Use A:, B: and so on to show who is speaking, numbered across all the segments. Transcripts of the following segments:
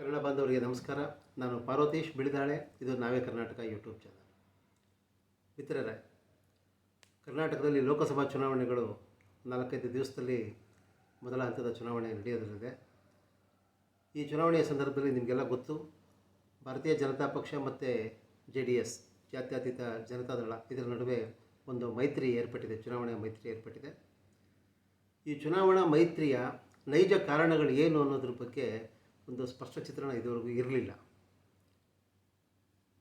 A: ಕನ್ನಡ ಬಾಂಧವರಿಗೆ ನಮಸ್ಕಾರ. ನಾನು ಪಾರ್ವತೀಶ್ ಬಿಳಿದಾಳೆ. ಇದು ನಾವೇ ಕರ್ನಾಟಕ ಯೂಟ್ಯೂಬ್ ಚಾನಲ್ ಮಿತ್ರರೇ, ಕರ್ನಾಟಕದಲ್ಲಿ ಲೋಕಸಭಾ ಚುನಾವಣೆಗಳು ನಾಲ್ಕೈದು ದಿವಸದಲ್ಲಿ ಮೊದಲ ಹಂತದ ಚುನಾವಣೆ ನಡೆಯೋದರಿದೆ ಈ ಚುನಾವಣೆಯ ಸಂದರ್ಭದಲ್ಲಿ ನಿಮಗೆಲ್ಲ ಗೊತ್ತು, ಭಾರತೀಯ ಜನತಾ ಪಕ್ಷ ಮತ್ತು ಜೆ ಡಿ ಎಸ್ ಜಾತ್ಯತೀತ ಜನತಾದಳ ಇದರ ನಡುವೆ ಒಂದು ಮೈತ್ರಿ ಏರ್ಪಟ್ಟಿದೆ, ಚುನಾವಣೆಯ ಮೈತ್ರಿ ಏರ್ಪಟ್ಟಿದೆ. ಈ ಚುನಾವಣಾ ಮೈತ್ರಿಯ ನೈಜ ಕಾರಣಗಳು ಏನು ಅನ್ನೋದ್ರ ಬಗ್ಗೆ ಒಂದು ಸ್ಪಷ್ಟ ಚಿತ್ರಣ ಇದುವರೆಗೂ ಇರಲಿಲ್ಲ.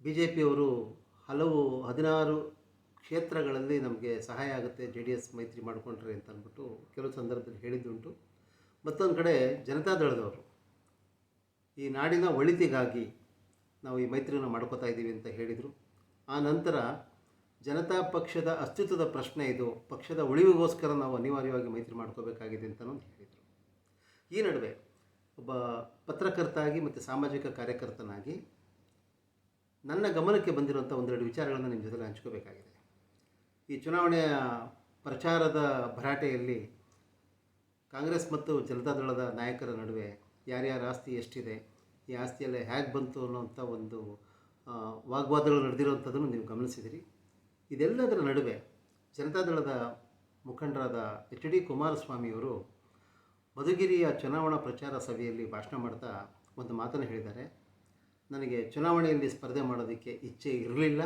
A: ಬಿ ಜೆ ಪಿಯವರು ಹಲವು ಹದಿನಾರು ಕ್ಷೇತ್ರಗಳಲ್ಲಿ ನಮಗೆ ಸಹಾಯ ಆಗುತ್ತೆ, ಜೆ ಡಿ ಎಸ್ ಮೈತ್ರಿ ಮಾಡಿಕೊಂಡ್ರೆ ಅಂತ ಅಂದ್ಬಿಟ್ಟು ಕೆಲವು ಸಂದರ್ಭದಲ್ಲಿ ಹೇಳಿದ್ದುಂಟು. ಮತ್ತೊಂದು ಕಡೆ ಜನತಾದಳದವರು ಈ ನಾಡಿನ ಒಳಿತಿಗಾಗಿ ನಾವು ಈ ಮೈತ್ರಿಯನ್ನು ಮಾಡ್ಕೋತಾ ಇದ್ದೀವಿ ಅಂತ ಹೇಳಿದರು. ಆ ನಂತರ ಜನತಾ ಪಕ್ಷದ ಅಸ್ತಿತ್ವದ ಪ್ರಶ್ನೆ ಇದು, ಪಕ್ಷದ ಉಳಿವಿಗೋಸ್ಕರ ನಾವು ಅನಿವಾರ್ಯವಾಗಿ ಮೈತ್ರಿ ಮಾಡ್ಕೋಬೇಕಾಗಿದೆ ಅಂತಲೂ ಹೇಳಿದರು. ಈ ನಡುವೆ ಒಬ್ಬ ಪತ್ರಕರ್ತಾಗಿ ಮತ್ತು ಸಾಮಾಜಿಕ ಕಾರ್ಯಕರ್ತನಾಗಿ ನನ್ನ ಗಮನಕ್ಕೆ ಬಂದಿರುವಂಥ ಒಂದೆರಡು ವಿಚಾರಗಳನ್ನು ನಿಮ್ಮ ಜೊತೆ ಹಂಚ್ಕೋಬೇಕಾಗಿದೆ. ಈ ಚುನಾವಣೆಯ ಪ್ರಚಾರದ ಭರಾಟೆಯಲ್ಲಿ ಕಾಂಗ್ರೆಸ್ ಮತ್ತು ಜನತಾದಳದ ನಾಯಕರ ನಡುವೆ ಯಾರ್ಯಾರ ಆಸ್ತಿ ಎಷ್ಟಿದೆ, ಈ ಆಸ್ತಿಯಲ್ಲೇ ಹೇಗೆ ಬಂತು ಅನ್ನೋಂಥ ಒಂದು ವಾಗ್ವಾದಗಳು ನಡೆದಿರುವಂಥದ್ದನ್ನು ನೀವು ಗಮನಿಸಿದಿರಿ. ಇದೆಲ್ಲದರ ನಡುವೆ ಜನತಾದಳದ ಮುಖಂಡರಾದ ಎಚ್ ಡಿ ಕುಮಾರಸ್ವಾಮಿಯವರು ಮಧುಗಿರಿಯ ಚುನಾವಣಾ ಪ್ರಚಾರ ಸಭೆಯಲ್ಲಿ ಭಾಷಣ ಮಾಡ್ತಾ ಒಂದು ಮಾತನ್ನು ಹೇಳಿದ್ದಾರೆ. ನನಗೆ ಚುನಾವಣೆಯಲ್ಲಿ ಸ್ಪರ್ಧೆ ಮಾಡೋದಕ್ಕೆ ಇಚ್ಛೆ ಇರಲಿಲ್ಲ.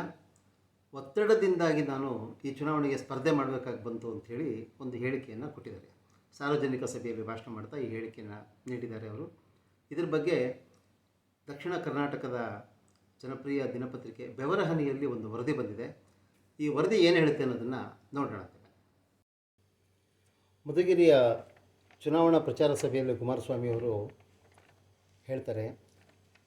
A: ಒತ್ತಡದಿಂದಾಗಿ ನಾನು ಈ ಚುನಾವಣೆಗೆ ಸ್ಪರ್ಧೆ ಮಾಡಬೇಕಾಗಿ ಬಂತು ಅಂಥೇಳಿ ಒಂದು ಹೇಳಿಕೆಯನ್ನು ಕೊಟ್ಟಿದ್ದಾರೆ. ಸಾರ್ವಜನಿಕ ಸಭೆಯಲ್ಲಿ ಭಾಷಣ ಮಾಡ್ತಾ ಈ ಹೇಳಿಕೆಯನ್ನು ನೀಡಿದ್ದಾರೆ ಅವರು. ಇದರ ಬಗ್ಗೆ ದಕ್ಷಿಣ ಕರ್ನಾಟಕದ ಜನಪ್ರಿಯ ದಿನಪತ್ರಿಕೆ ಬೆವರಹನಿಯಲ್ಲಿ ಒಂದು ವರದಿ ಬಂದಿದೆ. ಈ ವರದಿ ಏನು ಹೇಳುತ್ತೆ ಅನ್ನೋದನ್ನು ನೋಡೋಣ ಮಧುಗಿರಿಯ ಚುನಾವಣಾ ಪ್ರಚಾರ ಸಭೆಯಲ್ಲಿ ಕುಮಾರಸ್ವಾಮಿಯವರು ಹೇಳ್ತಾರೆ,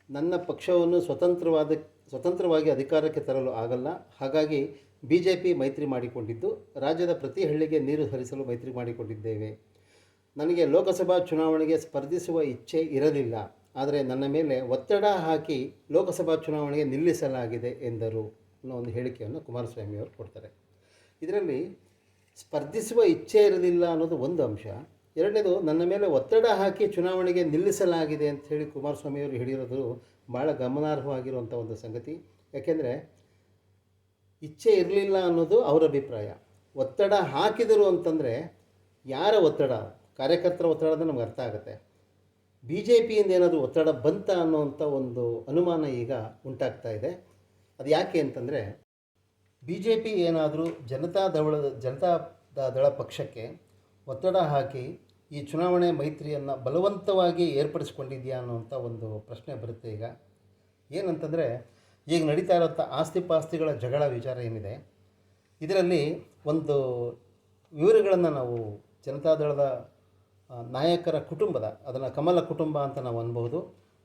A: ನನ್ನ ಪಕ್ಷವನ್ನು ಸ್ವತಂತ್ರವಾದ, ಸ್ವತಂತ್ರವಾಗಿ ಅಧಿಕಾರಕ್ಕೆ ತರಲು ಆಗಲ್ಲ. ಹಾಗಾಗಿ ಬಿ ಜೆ ಪಿ ಮೈತ್ರಿ ಮಾಡಿಕೊಂಡಿದ್ದು, ರಾಜ್ಯದ ಪ್ರತಿ ಹಳ್ಳಿಗೆ ನೀರು ಹರಿಸಲು ಮೈತ್ರಿ ಮಾಡಿಕೊಂಡಿದ್ದೇವೆ. ನನಗೆ ಲೋಕಸಭಾ ಚುನಾವಣೆಗೆ ಸ್ಪರ್ಧಿಸುವ ಇಚ್ಛೆ ಇರಲಿಲ್ಲ. ಆದರೆ ನನ್ನ ಮೇಲೆ ಒತ್ತಡ ಹಾಕಿ ಲೋಕಸಭಾ ಚುನಾವಣೆಗೆ ನಿಲ್ಲಿಸಲಾಗಿದೆ ಎಂದರು. ಅನ್ನೋ ಒಂದು ಹೇಳಿಕೆಯನ್ನು ಕುಮಾರಸ್ವಾಮಿಯವರು ಕೊಡ್ತಾರೆ. ಇದರಲ್ಲಿ ಸ್ಪರ್ಧಿಸುವ ಇಚ್ಛೆ ಇರಲಿಲ್ಲ ಅನ್ನೋದು ಒಂದು ಅಂಶ. ಎರಡನೇದು, ನನ್ನ ಮೇಲೆ ಒತ್ತಡ ಹಾಕಿ ಚುನಾವಣೆಗೆ ನಿಲ್ಲಿಸಲಾಗಿದೆ ಅಂತ ಹೇಳಿ ಕುಮಾರಸ್ವಾಮಿಯವರು ಹೇಳಿರೋದು ಭಾಳ ಗಮನಾರ್ಹವಾಗಿರುವಂಥ ಒಂದು ಸಂಗತಿ. ಯಾಕೆಂದರೆ, ಇಚ್ಛೆ ಇರಲಿಲ್ಲ ಅನ್ನೋದು ಅವರ ಅಭಿಪ್ರಾಯ. ಒತ್ತಡ ಹಾಕಿದರು ಅಂತಂದರೆ ಯಾರ ಒತ್ತಡ? ಕಾರ್ಯಕರ್ತರ ಒತ್ತಡ ಅಂದರೆ ನಮ್ಗೆ ಅರ್ಥ ಆಗುತ್ತೆ. ಬಿ ಜೆ ಪಿಯಿಂದ ಏನಾದರೂ ಒತ್ತಡ ಬಂತ ಅನ್ನೋವಂಥ ಒಂದು ಅನುಮಾನ ಈಗ ಉಂಟಾಗ್ತಾ ಇದೆ. ಅದು ಯಾಕೆ ಅಂತಂದರೆ ಬಿ ಜೆ ಪಿ ಏನಾದರೂ ಜನತಾ ದಳ ಜನತಾ ದಳ ಪಕ್ಷಕ್ಕೆ ಒತ್ತಡ ಹಾಕಿ ಈ ಚುನಾವಣೆ ಮೈತ್ರಿಯನ್ನು ಬಲವಂತವಾಗಿ ಏರ್ಪಡಿಸ್ಕೊಂಡಿದೆಯಾ ಅನ್ನುವಂಥ ಒಂದು ಪ್ರಶ್ನೆ ಬರುತ್ತೆ ಈಗ. ಏನಂತಂದರೆ, ಈಗ ನಡೀತಾ ಇರೋಂಥ ಆಸ್ತಿ ಪಾಸ್ತಿಗಳ ಜಗಳ ವಿಚಾರ ಏನಿದೆ, ಇದರಲ್ಲಿ ಒಂದು ವಿವರಗಳನ್ನು ನಾವು ಜನತಾದಳದ ನಾಯಕರ ಕುಟುಂಬದ, ಅದನ್ನು ಕಮಲ ಕುಟುಂಬ ಅಂತ ನಾವು ಅನ್ಬೋದು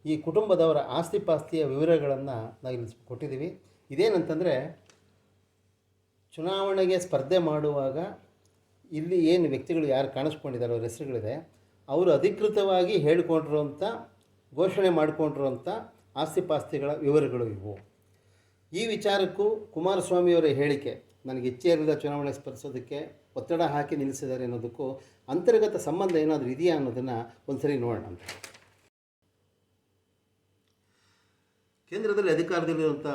A: ಈ ಕುಟುಂಬದವರ ಆಸ್ತಿ ಪಾಸ್ತಿಯ ವಿವರಗಳನ್ನು ನಾವು ಇಲ್ಲಿ ಕೊಟ್ಟಿದ್ದೀವಿ. ಇದೇನಂತಂದರೆ, ಚುನಾವಣೆಗೆ ಸ್ಪರ್ಧೆ ಮಾಡುವಾಗ ಇಲ್ಲಿ ಏನು ವ್ಯಕ್ತಿಗಳು ಯಾರು ಕಾಣಿಸ್ಕೊಂಡಿದ್ದಾರೆ, ಅವ್ರ ಹೆಸರುಗಳಿದೆ, ಅವರು ಅಧಿಕೃತವಾಗಿ ಹೇಳಿಕೊಂಡಿರುವಂಥ, ಘೋಷಣೆ ಮಾಡಿಕೊಂಡಿರುವಂಥ ಆಸ್ತಿಪಾಸ್ತಿಗಳ ವಿವರಗಳು ಇವು. ಈ ವಿಚಾರಕ್ಕೂ ಕುಮಾರಸ್ವಾಮಿಯವರ ಹೇಳಿಕೆ, ನನಗೆ ಇಚ್ಛೆ ಚುನಾವಣೆ ಸ್ಪರ್ಧಿಸೋದಕ್ಕೆ ಒತ್ತಡ ಹಾಕಿ ನಿಲ್ಲಿಸಿದ್ದಾರೆ ಅನ್ನೋದಕ್ಕೂ ಅಂತರ್ಗತ ಸಂಬಂಧ ಏನಾದರೂ ಇದೆಯಾ ಅನ್ನೋದನ್ನು ಒಂದ್ಸರಿ ನೋಡೋಣ ಅಂತ ಕೇಂದ್ರದಲ್ಲಿ ಅಧಿಕಾರದಲ್ಲಿರುವಂಥ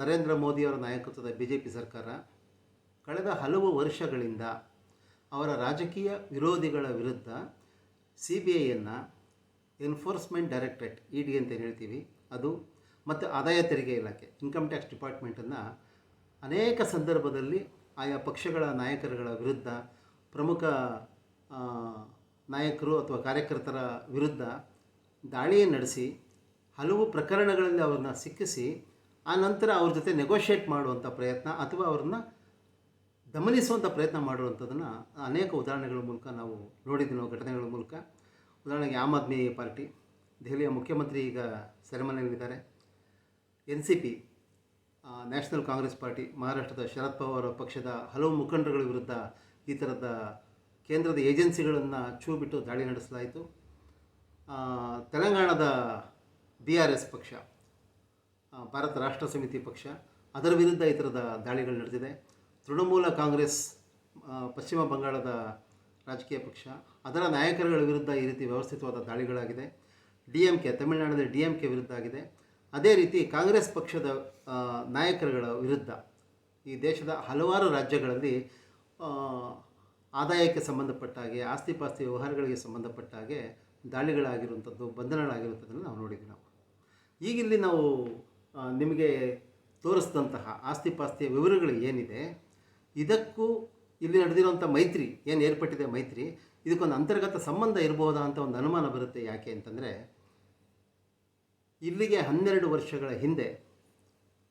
A: ನರೇಂದ್ರ ಮೋದಿಯವರ ನಾಯಕತ್ವದ ಬಿ ಜೆ ಪಿ ಸರ್ಕಾರ, ಕಳೆದ ಹಲವು ವರ್ಷಗಳಿಂದ ಅವರ ರಾಜಕೀಯ ವಿರೋಧಿಗಳ ವಿರುದ್ಧ ಸಿ ಬಿ ಐಯನ್ನು ಎನ್ಫೋರ್ಸ್ಮೆಂಟ್ ಡೈರೆಕ್ಟ್ರೇಟ್ ಇ ಡಿ ಅಂತ ಹೇಳ್ತೀವಿ, ಅದು ಮತ್ತು ಆದಾಯ ತೆರಿಗೆ ಇಲಾಖೆ ಇನ್ಕಮ್ ಟ್ಯಾಕ್ಸ್ ಡಿಪಾರ್ಟ್ಮೆಂಟನ್ನು ಅನೇಕ ಸಂದರ್ಭದಲ್ಲಿ ಆಯಾ ಪಕ್ಷಗಳ ನಾಯಕರುಗಳ ವಿರುದ್ಧ, ಪ್ರಮುಖ ನಾಯಕರು ಅಥವಾ ಕಾರ್ಯಕರ್ತರ ವಿರುದ್ಧ ದಾಳಿಯನ್ನು ನಡೆಸಿ, ಹಲವು ಪ್ರಕರಣಗಳಲ್ಲಿ ಅವ್ರನ್ನ ಸಿಕ್ಕಿಸಿ, ಆ ನಂತರ ಅವ್ರ ಜೊತೆ ನೆಗೋಷಿಯೇಟ್ ಮಾಡುವಂಥ ಪ್ರಯತ್ನ ಅಥವಾ ಅವ್ರನ್ನ ದಮನಿಸುವಂಥ ಪ್ರಯತ್ನ ಮಾಡುವಂಥದ್ದನ್ನು ಅನೇಕ ಉದಾಹರಣೆಗಳ ಮೂಲಕ ನಾವು ನೋಡಿದ್ದೀವಿ, ನಾವು ಘಟನೆಗಳ ಮೂಲಕ. ಉದಾಹರಣೆಗೆ ಆಮ್ ಆದ್ಮಿ ಪಾರ್ಟಿ, ದೆಹಲಿಯ ಮುಖ್ಯಮಂತ್ರಿ ಈಗ ಸೆರೆಮನೆಯಲ್ಲಿದ್ದಾರೆ. N C P national Congress party, ಮಹಾರಾಷ್ಟ್ರದ ಶರದ್ ಪವಾರ್ ಪಕ್ಷದ ಹಲವು ಮುಖಂಡರುಗಳ ವಿರುದ್ಧ ಈ ಥರದ ಕೇಂದ್ರದ ಏಜೆನ್ಸಿಗಳನ್ನು ಛೂ ಬಿಟ್ಟು ದಾಳಿ ನಡೆಸಲಾಯಿತು. ತೆಲಂಗಾಣದ ಬಿ ಆರ್ ಎಸ್ ಪಕ್ಷ ಭಾರತ ರಾಷ್ಟ್ರ ಸಮಿತಿ ಪಕ್ಷ, ಅದರ ವಿರುದ್ಧ ಈ ಥರದ ದಾಳಿಗಳು ನಡೆದಿದೆ. ತೃಣಮೂಲ ಕಾಂಗ್ರೆಸ್ ಪಶ್ಚಿಮ ಬಂಗಾಳದ ರಾಜಕೀಯ ಪಕ್ಷ, ಅದರ ನಾಯಕರುಗಳ ವಿರುದ್ಧ ಈ ರೀತಿ ವ್ಯವಸ್ಥಿತವಾದ ದಾಳಿಗಳಾಗಿದೆ. ಡಿ ಎಂ ಕೆ ತಮಿಳುನಾಡಿನ ಡಿ ಎಂ ಕೆ ವಿರುದ್ಧ ಆಗಿದೆ. ಅದೇ ರೀತಿ ಕಾಂಗ್ರೆಸ್ ಪಕ್ಷದ ನಾಯಕರುಗಳ ವಿರುದ್ಧ ಈ ದೇಶದ ಹಲವಾರು ರಾಜ್ಯಗಳಲ್ಲಿ ಆದಾಯಕ್ಕೆ ಸಂಬಂಧಪಟ್ಟ ಹಾಗೆ ಆಸ್ತಿ ಪಾಸ್ತಿ ವ್ಯವಹಾರಗಳಿಗೆ ಸಂಬಂಧಪಟ್ಟ ಹಾಗೆ ದಾಳಿಗಳಾಗಿರುವಂಥದ್ದು, ಬಂಧನಗಳಾಗಿರುವಂಥದ್ದನ್ನು ನಾವು ನೋಡಿದ್ವಿ ನಾವು. ಈಗ ಇಲ್ಲಿ ನಾವು ನಿಮಗೆ ತೋರಿಸಿದಂತಹ ಆಸ್ತಿ ಪಾಸ್ತಿಯ ವಿವರಗಳು ಏನಿದೆ ಇದಕ್ಕೂ ಇಲ್ಲಿ ನಡೆದಿರುವಂಥ ಮೈತ್ರಿ, ಏನು ಏರ್ಪಟ್ಟಿದೆ ಮೈತ್ರಿ, ಇದಕ್ಕೊಂದು ಅಂತರ್ಗತ ಸಂಬಂಧ ಇರಬಹುದಾ ಅಂತ ಒಂದು ಅನುಮಾನ ಬರುತ್ತೆ ಯಾಕೆ ಅಂತಂದರೆ, ಇಲ್ಲಿಗೆ ಹನ್ನೆರಡು ವರ್ಷಗಳ ಹಿಂದೆ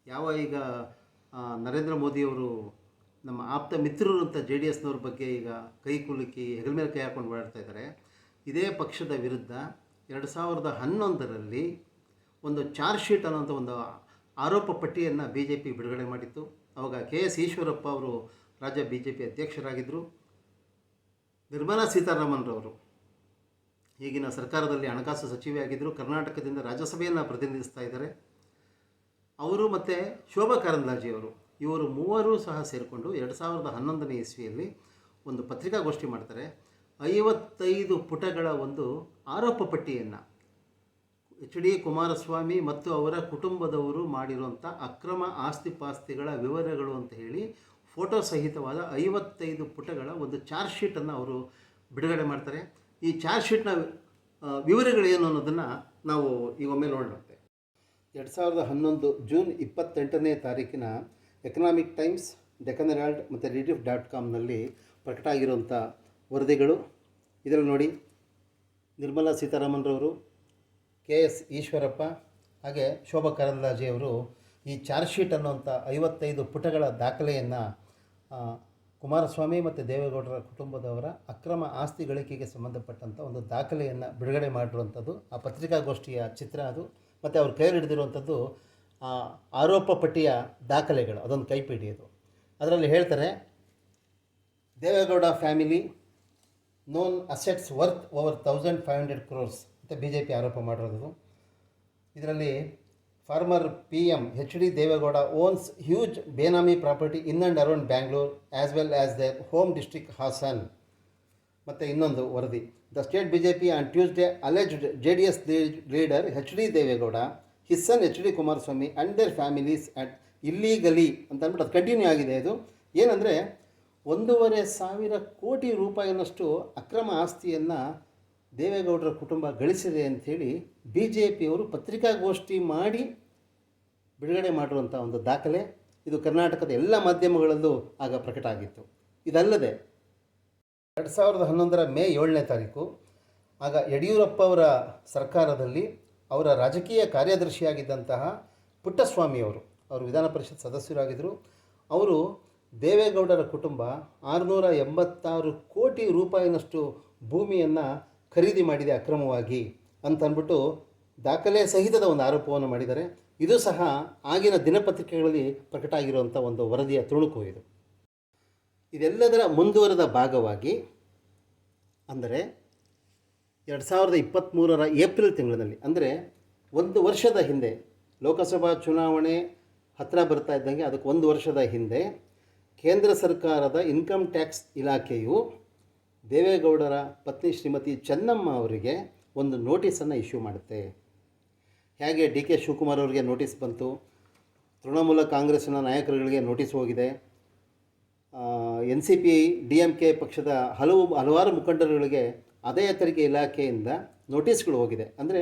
A: ಯಾವ ಈಗ ನರೇಂದ್ರ ಮೋದಿಯವರು ನಮ್ಮ ಆಪ್ತ ಮಿತ್ರರು ಅಂತ ಜೆ ಡಿ ಎಸ್ನವ್ರ ಬಗ್ಗೆ ಈಗ ಕೈ ಕುಲುಕಿ ಹೆಗಲ ಮೇಲೆ ಕೈ ಹಾಕೊಂಡು ಓಡಾಡ್ತಾ ಇದ್ದಾರೆ, ಇದೇ ಪಕ್ಷದ ವಿರುದ್ಧ ಎರಡು ಸಾವಿರದ ಹನ್ನೊಂದರಲ್ಲಿ ಒಂದು ಚಾರ್ಜ್ ಶೀಟ್ ಅನ್ನೋಂಥ ಒಂದು ಆರೋಪ ಪಟ್ಟಿಯನ್ನು ಬಿ ಜೆ ಪಿ ಬಿಡುಗಡೆ ಮಾಡಿತ್ತು. ಅವಾಗ ಕೆ ಎಸ್ ಈಶ್ವರಪ್ಪ ಅವರು ರಾಜ್ಯ ಬಿ ಜೆ ಪಿ ಅಧ್ಯಕ್ಷರಾಗಿದ್ದರು. ನಿರ್ಮಲಾ ಸೀತಾರಾಮನ್ರವರು ಈಗಿನ ಸರ್ಕಾರದಲ್ಲಿ ಹಣಕಾಸು ಸಚಿವೆ ಆಗಿದ್ದರು. ಕರ್ನಾಟಕದಿಂದ ರಾಜ್ಯಸಭೆಯನ್ನು ಪ್ರತಿನಿಧಿಸ್ತಾ ಇದ್ದಾರೆ. ಅವರು ಮತ್ತು ಶೋಭಾ ಕಾರಂದ್ಲಾಜಿಯವರು ಇವರು ಮೂವರು ಸಹ ಸೇರಿಕೊಂಡು ಎರಡು ಸಾವಿರದ ಹನ್ನೊಂದನೇ ಇಸ್ವಿಯಲ್ಲಿ ಒಂದು ಪತ್ರಿಕಾಗೋಷ್ಠಿ ಮಾಡ್ತಾರೆ. ಐವತ್ತೈದು ಪುಟಗಳ ಒಂದು ಆರೋಪ ಪಟ್ಟಿಯನ್ನು ಎಚ್ ಡಿ ಕುಮಾರಸ್ವಾಮಿ ಮತ್ತು ಅವರ ಕುಟುಂಬದವರು ಮಾಡಿರುವಂಥ ಅಕ್ರಮ ಆಸ್ತಿ ಪಾಸ್ತಿಗಳ ವಿವರಗಳು ಅಂತ ಹೇಳಿ ಫೋಟೋ ಸಹಿತವಾದ ಐವತ್ತೈದು ಪುಟಗಳ ಒಂದು ಚಾರ್ಜ್ ಶೀಟನ್ನು ಅವರು ಬಿಡುಗಡೆ ಮಾಡ್ತಾರೆ. ಈ ಚಾರ್ಜ್ ಶೀಟ್ನ ವಿವರಗಳೇನು ಅನ್ನೋದನ್ನು ನಾವು ಈಗ ಒಮ್ಮೆ ನೋಡೋಣ ಎರಡು ಸಾವಿರದ ಹನ್ನೊಂದು ಜೂನ್ ಇಪ್ಪತ್ತೆಂಟನೇ ತಾರೀಕಿನ ಎಕನಾಮಿಕ್ ಟೈಮ್ಸ್ ಡೆಕನ್ ಹೆರಾಲ್ಡ್ ಮತ್ತು ರಿಡಿಫ್ ಡಾಟ್ ಕಾಮ್ನಲ್ಲಿ ಪ್ರಕಟ ಆಗಿರುವಂಥ ವರದಿಗಳು. ಇದರಲ್ಲಿ ನೋಡಿ ನಿರ್ಮಲಾ ಸೀತಾರಾಮನ್ರವರು ಕೆ ಎಸ್ ಈಶ್ವರಪ್ಪ, ಹಾಗೆ ಶೋಭಾ ಕರಂದ್ಲಾಜೆಯವರು ಈ ಚಾರ್ಜ್ ಶೀಟ್ ಅನ್ನುವಂಥ ಐವತ್ತೈದು ಪುಟಗಳ ದಾಖಲೆಯನ್ನು ಕುಮಾರಸ್ವಾಮಿ ಮತ್ತು ದೇವೇಗೌಡರ ಕುಟುಂಬದವರ ಅಕ್ರಮ ಆಸ್ತಿ ಗಳಿಕೆಗೆ ಸಂಬಂಧಪಟ್ಟಂಥ ಒಂದು ದಾಖಲೆಯನ್ನು ಬಿಡುಗಡೆ ಮಾಡಿರುವಂಥದ್ದು, ಆ ಪತ್ರಿಕಾಗೋಷ್ಠಿಯ ಚಿತ್ರ ಅದು, ಮತ್ತು ಅವ್ರು ಕೈ ಹಿಡಿದಿರುವಂಥದ್ದು, ಆ, ಆರೋಪ ಪಟ್ಟಿಯ ದಾಖಲೆಗಳು, ಅದೊಂದು ಕೈಪಿಡಿ ಅದು. ಅದರಲ್ಲಿ ಹೇಳ್ತಾರೆ, Deve Gowda family known assets worth over thousand five hundred crores ಅಂತ ಬಿ ಜೆ ಪಿ ಆರೋಪ ಮಾಡಿರೋದು. ಇದರಲ್ಲಿ former P M H D Deve Gowda owns huge benami property in and around Bangalore as well as the home district Hassan ಮತ್ತು ಇನ್ನೊಂದು ವರದಿ. The state B J P on Tuesday alleged J D S leader H D Deve Gowda his son H D Kumaraswamy and their families at illegally ಅಂತ ಅಂದ್ಬಿಟ್ಟು ಅದು continue ಆಗಿದೆ ಇದು. ಏನಂದರೆ ಒಂದೂವರೆ ಸಾವಿರ ಕೋಟಿ ರೂಪಾಯಿನಷ್ಟು ಅಕ್ರಮ ಆಸ್ತಿಯನ್ನು ದೇವೇಗೌಡರ ಕುಟುಂಬ ಗಳಿಸಿದೆ ಅಂಥೇಳಿ ಬಿ ಜೆ ಪಿಯವರು ಪತ್ರಿಕಾಗೋಷ್ಠಿ ಮಾಡಿ ಬಿಡುಗಡೆ ಮಾಡಿರುವಂಥ ಒಂದು ದಾಖಲೆ. ಇದು ಕರ್ನಾಟಕದ ಎಲ್ಲ ಮಾಧ್ಯಮಗಳಲ್ಲೂ ಆಗ ಪ್ರಕಟ ಆಗಿತ್ತು. ಇದಲ್ಲದೆ ಎರಡು ಸಾವಿರದ ಹನ್ನೊಂದರ ಮೇ ಏಳನೇ ತಾರೀಕು, ಆಗ ಯಡಿಯೂರಪ್ಪ ಅವರ ಸರ್ಕಾರದಲ್ಲಿ ಅವರ ರಾಜಕೀಯ ಕಾರ್ಯದರ್ಶಿಯಾಗಿದ್ದಂತಹ ಪುಟ್ಟಸ್ವಾಮಿಯವರು, ಅವರು ವಿಧಾನ ಪರಿಷತ್ ಸದಸ್ಯರಾಗಿದ್ದರು. ಅವರು ದೇವೇಗೌಡರ ಕುಟುಂಬ ಆರುನೂರ ಎಂಬತ್ತಾರು ಕೋಟಿ ರೂಪಾಯಿನಷ್ಟು ಭೂಮಿಯನ್ನು ಖರೀದಿ ಮಾಡಿದೆ ಅಕ್ರಮವಾಗಿ ಅಂತ ಅಂದ್ಬಿಟ್ಟು ದಾಖಲೆ ಸಹಿತದ ಒಂದು ಆರೋಪವನ್ನು ಮಾಡಿದ್ದಾರೆ. ಇದು ಸಹ ಆಗಿನ ದಿನಪತ್ರಿಕೆಗಳಲ್ಲಿ ಪ್ರಕಟ ಆಗಿರುವಂಥ ಒಂದು ವರದಿಯ ತುಣುಕು ಇದು. ಇದೆಲ್ಲದರ ಮುಂದುವರೆದ ಭಾಗವಾಗಿ ಅಂದರೆ ಎರಡು ಸಾವಿರದ ಇಪ್ಪತ್ತ್ಮೂರರ ಏಪ್ರಿಲ್ ತಿಂಗಳಿನಲ್ಲಿ ಅಂದರೆ ಒಂದು ವರ್ಷದ ಹಿಂದೆ ಲೋಕಸಭಾ ಚುನಾವಣೆ ಹತ್ತಿರ ಬರ್ತಾ ಇದ್ದಂಗೆ ಅದಕ್ಕೆ ಒಂದು ವರ್ಷದ ಹಿಂದೆ ಕೇಂದ್ರ ಸರ್ಕಾರದ ಇನ್ಕಮ್ ಟ್ಯಾಕ್ಸ್ ಇಲಾಖೆಯು ದೇವೇಗೌಡರ ಪತ್ನಿ ಶ್ರೀಮತಿ ಚೆನ್ನಮ್ಮ ಅವರಿಗೆ ಒಂದು ನೋಟಿಸನ್ನು ಇಶ್ಯೂ ಮಾಡುತ್ತೆ. ಹೇಗೆ ಡಿ ಕೆ ಶಿವಕುಮಾರ್ ಅವರಿಗೆ ನೋಟಿಸ್ ಬಂತು? ತೃಣಮೂಲ ಕಾಂಗ್ರೆಸ್ನ ನಾಯಕರುಗಳಿಗೆ ನೋಟಿಸ್ ಹೋಗಿದೆ. N C P, D M K ಪಕ್ಷದ ಹಲವು, ಹಲವಾರು ಮುಖಂಡರುಗಳಿಗೆ ಆದಾಯ ತೆರಿಗೆ ಇಲಾಖೆಯಿಂದ ನೋಟಿಸ್ಗಳು ಹೋಗಿದೆ. ಅಂದರೆ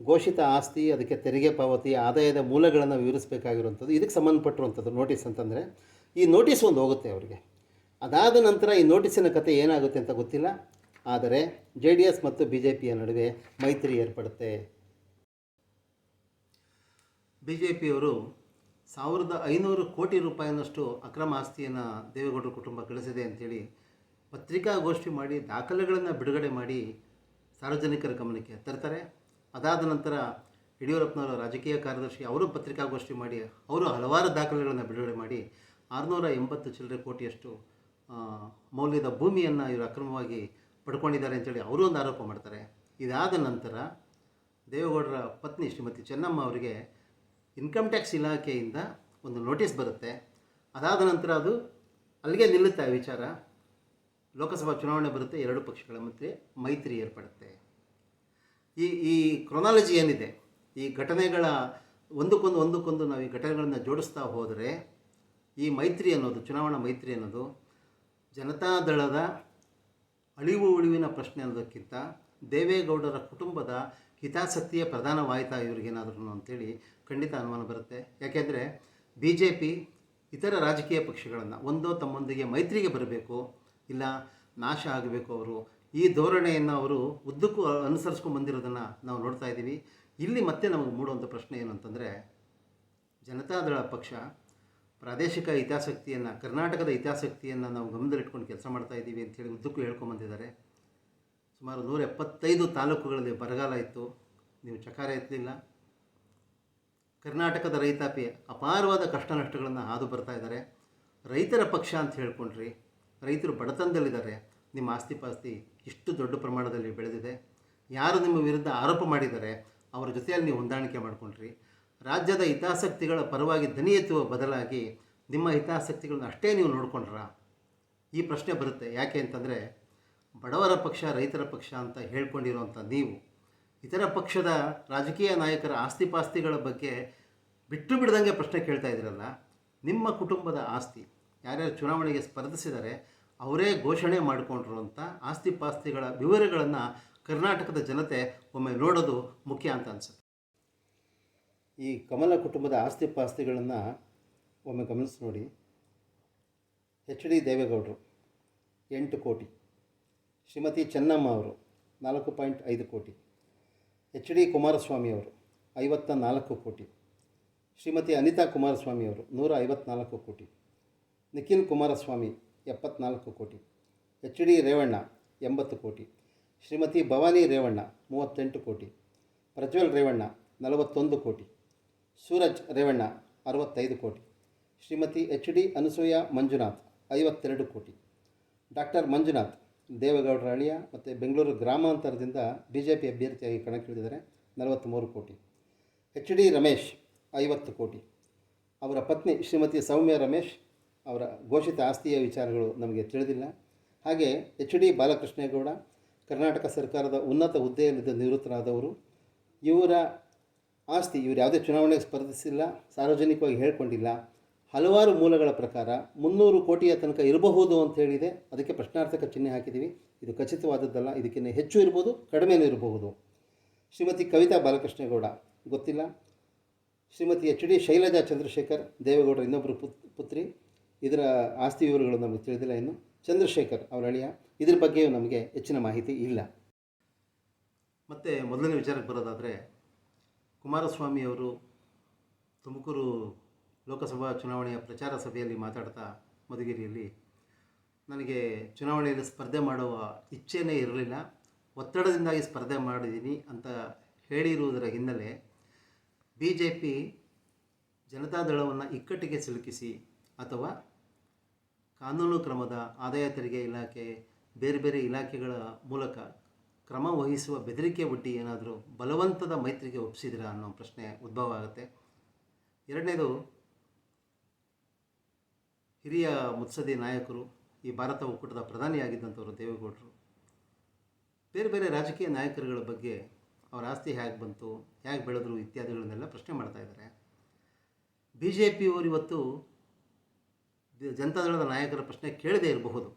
A: ಘೋಷಿತ ಆಸ್ತಿ, ಅದಕ್ಕೆ ತೆರಿಗೆ ಪಾವತಿ, ಆದಾಯದ ಮೂಲಗಳನ್ನು ವಿವರಿಸಬೇಕಾಗಿರುವಂಥದ್ದು, ಇದಕ್ಕೆ ಸಂಬಂಧಪಟ್ಟಿರುವಂಥದ್ದು ನೋಟಿಸ್ ಅಂತಂದರೆ ಈ ನೋಟಿಸ್ ಒಂದು ಹೋಗುತ್ತೆ ಅವರಿಗೆ. ಅದಾದ ನಂತರ ಈ ನೋಟಿಸಿನ ಕತೆ ಏನಾಗುತ್ತೆ ಅಂತ ಗೊತ್ತಿಲ್ಲ, ಆದರೆ ಜೆ ಡಿ ಎಸ್ ಮತ್ತು ಬಿ ಜೆ ಪಿಯ ನಡುವೆ ಮೈತ್ರಿ ಏರ್ಪಡುತ್ತೆ. ಬಿ ಜೆ ಪಿಯವರು ಸಾವಿರದ ಐನೂರು ಕೋಟಿ ರೂಪಾಯಿನಷ್ಟು ಅಕ್ರಮ ಆಸ್ತಿಯನ್ನು ದೇವೇಗೌಡರ ಕುಟುಂಬ ಗಳಿಸಿದೆ ಅಂತೇಳಿ ಪತ್ರಿಕಾಗೋಷ್ಠಿ ಮಾಡಿ ದಾಖಲೆಗಳನ್ನು ಬಿಡುಗಡೆ ಮಾಡಿ ಸಾರ್ವಜನಿಕರ ಗಮನಕ್ಕೆ ತರ್ತಾರೆ. ಅದಾದ ನಂತರ ಯಡಿಯೂರಪ್ಪನವರ ರಾಜಕೀಯ ಕಾರ್ಯದರ್ಶಿ ಅವರು ಪತ್ರಿಕಾಗೋಷ್ಠಿ ಮಾಡಿ ಅವರು ಹಲವಾರು ದಾಖಲೆಗಳನ್ನು ಬಿಡುಗಡೆ ಮಾಡಿ ಆರುನೂರ ಎಂಬತ್ತು ಚಿಲ್ಲರೆ ಕೋಟಿಯಷ್ಟು ಮೌಲ್ಯದ ಭೂಮಿಯನ್ನು ಇವರು ಅಕ್ರಮವಾಗಿ ಪಡ್ಕೊಂಡಿದ್ದಾರೆ ಅಂತೇಳಿ ಅವರು ಒಂದು ಆರೋಪ ಮಾಡ್ತಾರೆ. ಇದಾದ ನಂತರ ದೇವೇಗೌಡರ ಪತ್ನಿ ಶ್ರೀಮತಿ ಚೆನ್ನಮ್ಮ ಅವರಿಗೆ ಇನ್ಕಮ್ ಟ್ಯಾಕ್ಸ್ ಇಲಾಖೆಯಿಂದ ಒಂದು ನೋಟಿಸ್ ಬರುತ್ತೆ. ಅದಾದ ನಂತರ ಅದು ಅಲ್ಲಿಗೆ ನಿಲ್ಲುತ್ತೆ ಆ ವಿಚಾರ. ಲೋಕಸಭಾ ಚುನಾವಣೆ ಬರುತ್ತೆ, ಎರಡು ಪಕ್ಷಗಳ ಮಧ್ಯೆ ಮೈತ್ರಿ ಏರ್ಪಡುತ್ತೆ. ಈ ಈ ಕ್ರೊನಾಲಜಿ ಏನಿದೆ? ಈ ಘಟನೆಗಳ ಒಂದಕ್ಕೊಂದು ಒಂದಕ್ಕೊಂದು ನಾವು ಈ ಘಟನೆಗಳನ್ನು ಜೋಡಿಸ್ತಾ ಹೋದರೆ ಈ ಮೈತ್ರಿ ಅನ್ನೋದು, ಚುನಾವಣಾ ಮೈತ್ರಿ ಅನ್ನೋದು ಜನತಾದಳದ ಅಳಿವು ಉಳಿವಿನ ಪ್ರಶ್ನೆ ಅನ್ನೋದಕ್ಕಿಂತ ದೇವೇಗೌಡರ ಕುಟುಂಬದ ಹಿತಾಸಕ್ತಿಯೇ ಪ್ರಧಾನವಾಯಿತಾ ಇವ್ರಿಗೇನಾದ್ರೂ ಅಂತೇಳಿ ಖಂಡಿತ ಅನುಮಾನ ಬರುತ್ತೆ. ಯಾಕೆಂದರೆ ಬಿ ಜೆ ಪಿ ಇತರ ರಾಜಕೀಯ ಪಕ್ಷಗಳನ್ನು ಒಂದೋ ತಮ್ಮೊಂದಿಗೆ ಮೈತ್ರಿಗೆ ಬರಬೇಕು, ಇಲ್ಲ ನಾಶ ಆಗಬೇಕು ಅವರು, ಈ ಧೋರಣೆಯನ್ನು ಅವರು ಉದ್ದಕ್ಕೂ ಅನುಸರಿಸ್ಕೊಂಡು ಬಂದಿರೋದನ್ನು ನಾವು ನೋಡ್ತಾ ಇದ್ದೀವಿ ಇಲ್ಲಿ ಮತ್ತೆ ನಮಗೆ ಮೂಡುವಂಥ ಪ್ರಶ್ನೆ ಏನು ಅಂತಂದರೆ, ಜನತಾದಳ ಪಕ್ಷ ಪ್ರಾದೇಶಿಕ ಹಿತಾಸಕ್ತಿಯನ್ನು, ಕರ್ನಾಟಕದ ಹಿತಾಸಕ್ತಿಯನ್ನು ನಾವು ಗಮನದಲ್ಲಿಟ್ಕೊಂಡು ಕೆಲಸ ಮಾಡ್ತಾ ಇದ್ದೀವಿ ಅಂತೇಳಿ ಉದ್ದಕ್ಕೂ ಹೇಳ್ಕೊಂಬಂದಿದ್ದಾರೆ. ಸುಮಾರು ನೂರ ಎಪ್ಪತ್ತೈದು ತಾಲೂಕುಗಳಲ್ಲಿ ಬರಗಾಲ ಇತ್ತು. ನೀವು ಚಕಾರ ಎತ್ತಲಿಲ್ಲ. ಕರ್ನಾಟಕದ ರೈತಾಪಿ ಅಪಾರವಾದ ಕಷ್ಟ ನಷ್ಟಗಳನ್ನು ಹಾದು ಬರ್ತಾ ಇದ್ದಾರೆ. ರೈತರ ಪಕ್ಷ ಅಂತ ಹೇಳ್ಕೊಂಡ್ರಿ, ರೈತರು ಬಡತನದಲ್ಲಿದ್ದಾರೆ. ನಿಮ್ಮ ಆಸ್ತಿ ಪಾಸ್ತಿ ಇಷ್ಟು ದೊಡ್ಡ ಪ್ರಮಾಣದಲ್ಲಿ ಬೆಳೆದಿದೆ. ಯಾರು ನಿಮ್ಮ ವಿರುದ್ಧ ಆರೋಪ ಮಾಡಿದ್ದಾರೆ, ಅವರ ಜೊತೆಯಲ್ಲಿ ನೀವು ಹೊಂದಾಣಿಕೆ ಮಾಡಿಕೊಂಡ್ರಿ. ರಾಜ್ಯದ ಹಿತಾಸಕ್ತಿಗಳ ಪರವಾಗಿ ದನಿ ಎತ್ತುವ ಬದಲಾಗಿ ನಿಮ್ಮ ಹಿತಾಸಕ್ತಿಗಳನ್ನ ಅಷ್ಟೇ ನೀವು ನೋಡ್ಕೊಂಡ್ರಾ? ಈ ಪ್ರಶ್ನೆ ಬರುತ್ತೆ. ಯಾಕೆ ಅಂತಂದರೆ, ಬಡವರ ಪಕ್ಷ, ರೈತರ ಪಕ್ಷ ಅಂತ ಹೇಳ್ಕೊಂಡಿರುವಂಥ ನೀವು, ಇತರ ಪಕ್ಷದ ರಾಜಕೀಯ ನಾಯಕರ ಆಸ್ತಿ ಪಾಸ್ತಿಗಳ ಬಗ್ಗೆ ಬಿಟ್ಟು ಬಿಡ್ದಂಗೆ ಪ್ರಶ್ನೆ ಕೇಳ್ತಾ ಇದ್ರಲ್ಲ ನಿಮ್ಮ ಕುಟುಂಬದ ಆಸ್ತಿ, ಯಾರ್ಯಾರು ಚುನಾವಣೆಗೆ ಸ್ಪರ್ಧಿಸಿದರೆ ಅವರೇ ಘೋಷಣೆ ಮಾಡಿಕೊಂಡಿರುವಂಥ ಆಸ್ತಿ ಪಾಸ್ತಿಗಳ ವಿವರಗಳನ್ನು ಕರ್ನಾಟಕದ ಜನತೆ ಒಮ್ಮೆ ನೋಡೋದು ಮುಖ್ಯ ಅಂತ ಅನಿಸುತ್ತೆ. ಈ ಕಮಲ ಕುಟುಂಬದ ಆಸ್ತಿ ಪಾಸ್ತಿಗಳನ್ನು ಒಮ್ಮೆ ಗಮನಿಸಿ ನೋಡಿ. ಎಚ್ ಡಿ ದೇವೇಗೌಡರು ಎಂಟು ಕೋಟಿ. ಶ್ರೀಮತಿ ಚೆನ್ನಮ್ಮ ಅವರು ನಾಲ್ಕು ಪಾಯಿಂಟ್ ಐದು ಕೋಟಿ. ಎಚ್ ಡಿ ಕುಮಾರಸ್ವಾಮಿ ಅವರು ಐವತ್ತ ನಾಲ್ಕು ಕೋಟಿ. ಶ್ರೀಮತಿ ಅನಿತಾ ಕುಮಾರಸ್ವಾಮಿ ಅವರು ನೂರ ಐವತ್ನಾಲ್ಕು ಕೋಟಿ. ನಿಖಿಲ್ ಕುಮಾರಸ್ವಾಮಿ ಎಪ್ಪತ್ನಾಲ್ಕು ಕೋಟಿ. ಎಚ್ ಡಿ ರೇವಣ್ಣ ಎಂಬತ್ತು ಕೋಟಿ. ಶ್ರೀಮತಿ ಭವಾನಿ ರೇವಣ್ಣ ಮೂವತ್ತೆಂಟು ಕೋಟಿ. ಪ್ರಜ್ವಲ್ ರೇವಣ್ಣ ನಲವತ್ತೊಂದು ಕೋಟಿ. ಸೂರಜ್ ರೇವಣ್ಣ, ಅರವತ್ತೈದು ಕೋಟಿ. ಶ್ರೀಮತಿ ಎಚ್ ಡಿ ಅನಸೂಯ ಮಂಜುನಾಥ್, ಐವತ್ತೆರಡು ಕೋಟಿ. ಡಾಕ್ಟರ್ ಮಂಜುನಾಥ್ ದೇವೇಗೌಡರ ಅಳಿಯ ಮತ್ತು ಬೆಂಗಳೂರು ಗ್ರಾಮಾಂತರದಿಂದ ಬಿ ಜೆ ಪಿ ಅಭ್ಯರ್ಥಿಯಾಗಿ ಕಣಕ್ಕಿಳಿದಿದ್ದಾರೆ ನಲವತ್ತ್ಮೂರು ಕೋಟಿ. ಎಚ್ ಡಿ ರಮೇಶ್, ಐವತ್ತು ಕೋಟಿ. ಅವರ ಪತ್ನಿ ಶ್ರೀಮತಿ ಸೌಮ್ಯ ರಮೇಶ್, ಅವರ ಘೋಷಿತ ಆಸ್ತಿಯ ವಿಚಾರಗಳು ನಮಗೆ ತಿಳಿದಿಲ್ಲ. ಹಾಗೆ ಎಚ್ ಡಿ ಬಾಲಕೃಷ್ಣೇಗೌಡ, ಕರ್ನಾಟಕ ಸರ್ಕಾರದ ಉನ್ನತ ಹುದ್ದೆಯಲ್ಲಿದ್ದ ನಿವೃತ್ತರಾದವರು, ಇವರ ಆಸ್ತಿ ಇವರು ಯಾವುದೇ ಚುನಾವಣೆಗೆ ಸ್ಪರ್ಧಿಸಿಲ್ಲ, ಸಾರ್ವಜನಿಕವಾಗಿ ಹೇಳ್ಕೊಂಡಿಲ್ಲ, ಹಲವಾರು ಮೂಲಗಳ ಪ್ರಕಾರ ಮುನ್ನೂರು ಕೋಟಿಯ ತನಕ ಇರಬಹುದು ಅಂತ ಹೇಳಿದೆ. ಅದಕ್ಕೆ ಪ್ರಶ್ನಾರ್ಥಕ ಚಿಹ್ನೆ ಹಾಕಿದ್ದೀವಿ. ಇದು ಖಚಿತವಾದದ್ದಲ್ಲ ಇದಕ್ಕಿಂತ ಹೆಚ್ಚು ಇರ್ಬೋದು, ಕಡಿಮೆನೂ ಇರಬಹುದು. ಶ್ರೀಮತಿ ಕವಿತಾ ಬಾಲಕೃಷ್ಣೇಗೌಡ, ಗೊತ್ತಿಲ್ಲ. ಶ್ರೀಮತಿ ಎಚ್ ಡಿ ಶೈಲಜಾ ಚಂದ್ರಶೇಖರ್, ದೇವೇಗೌಡರ ಇನ್ನೊಬ್ಬರು ಪುತ್, ಪುತ್ರಿ. ಇದರ ಆಸ್ತಿ ವಿವರಗಳು ನಮಗೆ ತಿಳಿದಿಲ್ಲ ಇನ್ನು. ಚಂದ್ರಶೇಖರ್ ಅವರ ಅಳಿಯ. ಇದ್ರ ಬಗ್ಗೆಯೂ ನಮಗೆ ಹೆಚ್ಚಿನ ಮಾಹಿತಿ ಇಲ್ಲ. ಮತ್ತು ಮೊದಲನೇ ವಿಚಾರಕ್ಕೆ ಬರೋದಾದರೆ ಕುಮಾರಸ್ವಾಮಿ ಅವರು ತುಮಕೂರು ಲೋಕಸಭಾ ಚುನಾವಣೆಯ ಪ್ರಚಾರ ಸಭೆಯಲ್ಲಿ ಮಾತಾಡ್ತಾ ಮಧುಗಿರಿಯಲ್ಲಿ, ನನಗೆ ಚುನಾವಣೆಯಲ್ಲಿ ಸ್ಪರ್ಧೆ ಮಾಡುವ ಇಚ್ಛೆನೇ ಇರಲಿಲ್ಲ. ಒತ್ತಡದಿಂದಾಗಿ ಸ್ಪರ್ಧೆ ಮಾಡಿದ್ದೀನಿ ಅಂತ ಹೇಳಿರುವುದರ ಹಿನ್ನೆಲೆ ಬಿ ಜೆ ಪಿ ಜನತಾದಳವನ್ನು ಇಕ್ಕಟ್ಟಿಗೆ ಸಿಲುಕಿಸಿ ಅಥವಾ ಕಾನೂನು ಕ್ರಮದ ಆದಾಯ ತೆರಿಗೆ ಇಲಾಖೆ, ಬೇರೆ ಬೇರೆ ಇಲಾಖೆಗಳ ಮೂಲಕ ಕ್ರಮ ವಹಿಸುವ ಬೆದರಿಕೆ ಒಡ್ಡಿ ಏನಾದರೂ ಬಲವಂತದ ಮೈತ್ರಿಗೆ ಒಪ್ಪಿಸಿದಿರಾ ಅನ್ನೋ ಪ್ರಶ್ನೆ ಉದ್ಭವ ಆಗುತ್ತೆ. ಎರಡನೇದು, ಹಿರಿಯ ಮುತ್ಸದಿ ನಾಯಕರು ಈ ಭಾರತ ಒಕ್ಕೂಟದ ಪ್ರಧಾನಿಯಾಗಿದ್ದಂಥವರು ದೇವೇಗೌಡರು. ಬೇರೆ ಬೇರೆ ರಾಜಕೀಯ ನಾಯಕರುಗಳ ಬಗ್ಗೆ ಅವರ ಆಸ್ತಿ ಹೇಗೆ ಬಂತು ಹೇಗೆ ಬೆಳೆದ್ರು ಇತ್ಯಾದಿಗಳನ್ನೆಲ್ಲ ಪ್ರಶ್ನೆ ಮಾಡ್ತಾ ಇದ್ದಾರೆ. ಬಿ ಜೆ ಪಿಯವರು ಇವತ್ತು ಜನತಾದಳದ ನಾಯಕರ ಪ್ರಶ್ನೆ ಕೇಳದೇ ಇರಬಹುದು.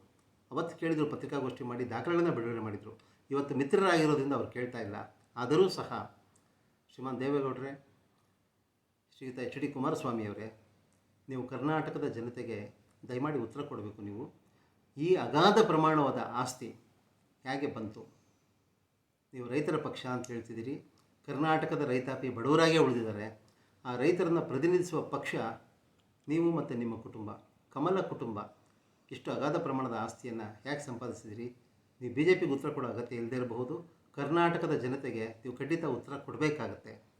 A: ಅವತ್ತು ಕೇಳಿದರು ಪತ್ರಿಕಾಗೋಷ್ಠಿ ಮಾಡಿ, ದಾಖಲೆಗಳನ್ನು ಬಿಡುಗಡೆ ಮಾಡಿದರು. ಇವತ್ತು ಮಿತ್ರರಾಗಿರೋದ್ರಿಂದ ಅವ್ರು ಕೇಳ್ತಾ ಇಲ್ಲ. ಆದರೂ ಸಹ ಶ್ರೀಮಾನ್ ದೇವೇಗೌಡರೇ ಶ್ರೀಯುತ ಎಚ್ ಡಿ ಕುಮಾರಸ್ವಾಮಿಯವರೇ ನೀವು ಕರ್ನಾಟಕದ ಜನತೆಗೆ ದಯಮಾಡಿ ಉತ್ತರ ಕೊಡಬೇಕು ನೀವು. ಈ ಅಗಾಧ ಪ್ರಮಾಣವಾದ ಆಸ್ತಿ ಹೇಗೆ ಬಂತು? ನೀವು ರೈತರ ಪಕ್ಷ ಅಂತ ಹೇಳ್ತಿದ್ದೀರಿ. ಕರ್ನಾಟಕದ ರೈತಾಪಿ ಬಡವರಾಗೇ ಉಳಿದಿದ್ದಾರೆ. ಆ ರೈತರನ್ನು ಪ್ರತಿನಿಧಿಸುವ ಪಕ್ಷ ನೀವು ಮತ್ತು ನಿಮ್ಮ ಕುಟುಂಬ, ಕಮಲ ಕುಟುಂಬ. ಇಷ್ಟು ಅಗಾಧ ಪ್ರಮಾಣದ ಆಸ್ತಿಯನ್ನು ಹೇಗೆ ಸಂಪಾದಿಸಿದಿರಿ? ನೀವು ಬಿ ಜೆ ಪಿಗೆ ಉತ್ತರ ಕೊಡೋ ಅಗತ್ಯ ಇಲ್ಲದೇ ಇರಬಹುದು. ಕರ್ನಾಟಕದ ಜನತೆಗೆ ನೀವು ಖಂಡಿತ ಉತ್ತರ ಕೊಡಬೇಕಾಗತ್ತೆ.